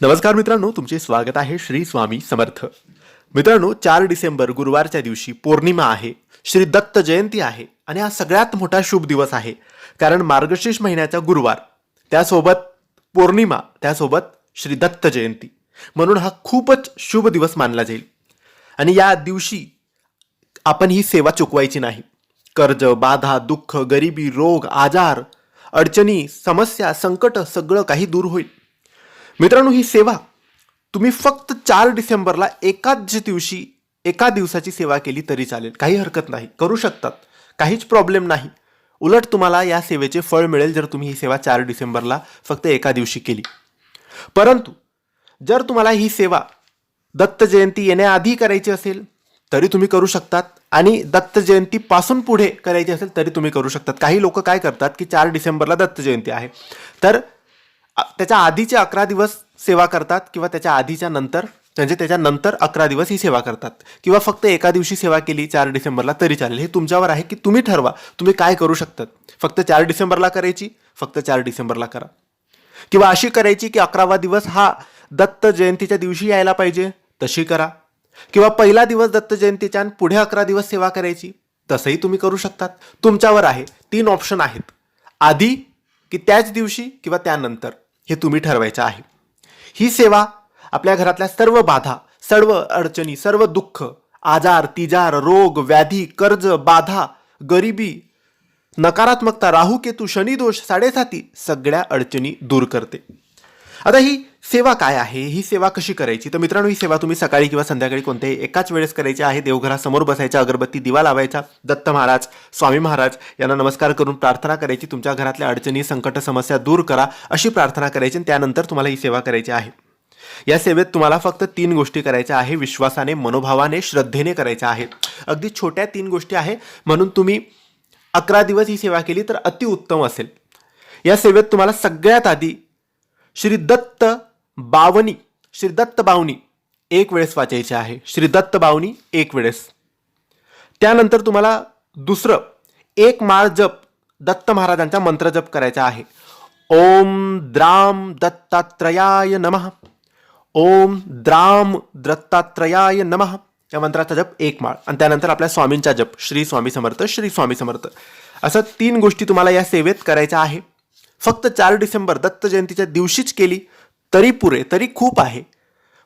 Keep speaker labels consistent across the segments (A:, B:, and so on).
A: नमस्कार मित्रांनो तुमचे स्वागत आहे श्री स्वामी समर्थ. मित्रांनो चार डिसेंबर गुरुवारच्या दिवशी पौर्णिमा आहे श्री दत्त जयंती आहे आणि हा सगळ्यात मोठा शुभ दिवस आहे कारण मार्गशीर्ष महिन्याचा गुरुवार. त्यासोबत पौर्णिमा त्यासोबत श्री दत्त जयंती. म्हणून हा खूपच शुभ दिवस मानला जाईल. आणि या दिवशी आपण ही सेवा चुकवायची नाही. कर्ज बाधा दुःख गरिबी रोग आजार अडचणी समस्या संकट सगळं काही दूर होईल. मित्रांनो ही सेवा तुम्ही फक्त चार डिसेंबरला एकाच दिवशी एका दिवसाची सेवा केली तरी चालेल. काही हरकत नाही. करू शकतात. काहीच प्रॉब्लेम नाही. उलट तुम्हाला या सेवेचे फळ मिळेल जर तुम्ही ही सेवा चार डिसेंबरला फक्त एका दिवशी केली. परंतु जर तुम्हाला ही सेवा दत्त जयंती येण्याआधी करायची असेल तरी तुम्ही करू शकतात. आणि दत्त जयंतीपासून पुढे करायची असेल तरी तुम्ही करू शकतात. काही लोक काय करतात की चार डिसेंबरला दत्त जयंती आहे. तर त्याच्या आधीचे अकरा दिवस सेवा करतात किंवा त्याच्या आधीच्या नंतर म्हणजे त्याच्यानंतर अकरा दिवस ही सेवा करतात. किंवा फक्त एका दिवशी सेवा केली चार डिसेंबरला तरी चालेल. हे तुमच्यावर आहे की तुम्ही ठरवा. तुम्ही काय करू शकतात? फक्त चार डिसेंबरला करायची फक्त चार डिसेंबरला करा. किंवा अशी करायची की अकरावा दिवस हा दत्त जयंतीच्या दिवशी यायला पाहिजे तशी करा. किंवा पहिला दिवस दत्त जयंतीच्या आणि पुढे अकरा दिवस सेवा करायची तसंही तुम्ही करू शकतात. तुमच्यावर आहे तीन ऑप्शन आहेत. आधी की त्याच दिवशी किंवा त्यानंतर. हे तुम्ही ठरवायचं आहे. ही सेवा आपल्या घरातल्या सर्व बाधा सर्व अडचणी सर्व दुःख आजार तिजार रोग व्याधी कर्ज बाधा गरिबी नकारात्मकता राहू केतू शनिदोष साडेसाती सगळ्या अडचणी दूर करते. आता ही सेवा काय आहे? ही सेवा कशी करायची? तर मित्रांनो ही सेवा तुम्ही सकाळी किंवा संध्याकाळी कोणत्याही एकाच वेळेस करायची आहे. देवघरासमोर बसायच्या अगरबत्ती दिवा लावायचा दत्त महाराज स्वामी महाराज यांना नमस्कार करून प्रार्थना करायची. तुमच्या घरातल्या अडचणी संकट समस्या दूर करा अशी प्रार्थना करायची आणि त्यानंतर तुम्हाला ही सेवा करायची आहे. या सेवेत तुम्हाला फक्त तीन गोष्टी करायच्या आहे. विश्वासाने मनोभावाने श्रद्धेने करायच्या आहेत. अगदी छोट्या तीन गोष्टी आहे म्हणून तुम्ही अकरा दिवस ही सेवा केली तर अतिउत्तम असेल. या सेवेत तुम्हाला सगळ्यात आधी श्री दत्त बावनी. श्री दत्त बावनी एक वेळेस वाचायचे आहे. श्री दत्त बावनी एक वेळेस. त्यानंतर तुम्हाला दुसरं एक माळ जप दत्त महाराजांचा मंत्र जप करायचा आहे. ओम द्राम दत्तात्रयाय नमः. ओम द्राम दत्तात्रयाय नमः. या मंत्राचा जप एक माळ. आणि त्यानंतर आपल्या स्वामींचा जप. श्री स्वामी समर्थ श्री स्वामी समर्थ. असं तीन गोष्टी तुम्हाला या सेवेत करायच्या आहे. फक्त चार डिसेंबर दत्त जयंतीच्या दिवशीच केली तरी पुरे तरी खूप आहे.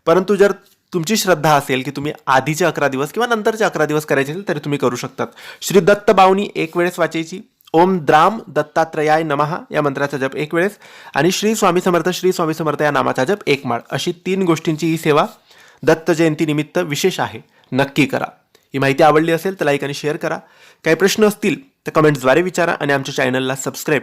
A: परंतु जर तुमची श्रद्धा असेल की तुम्ही आधीचे अकरा दिवस किंवा नंतरचे अकरा दिवस करायचे असेल तरी तुम्ही करू शकतात. श्री दत्त बावनी एक वेळेस वाचायची ओम द्राम दत्तात्रयाय नमहा या मंत्राचा जप एक वेळेस आणि श्री स्वामी समर्थ श्री स्वामी समर्थ या नामाचा जप एक माळ. अशी तीन गोष्टींची ही सेवा दत्त जयंतीनिमित्त विशेष आहे. नक्की करा. ही माहिती आवडली असेल तर लाईक आणि शेअर करा. काही प्रश्न असतील तर कमेंट्सद्वारे विचारा आणि आमच्या चॅनलला सबस्क्राईब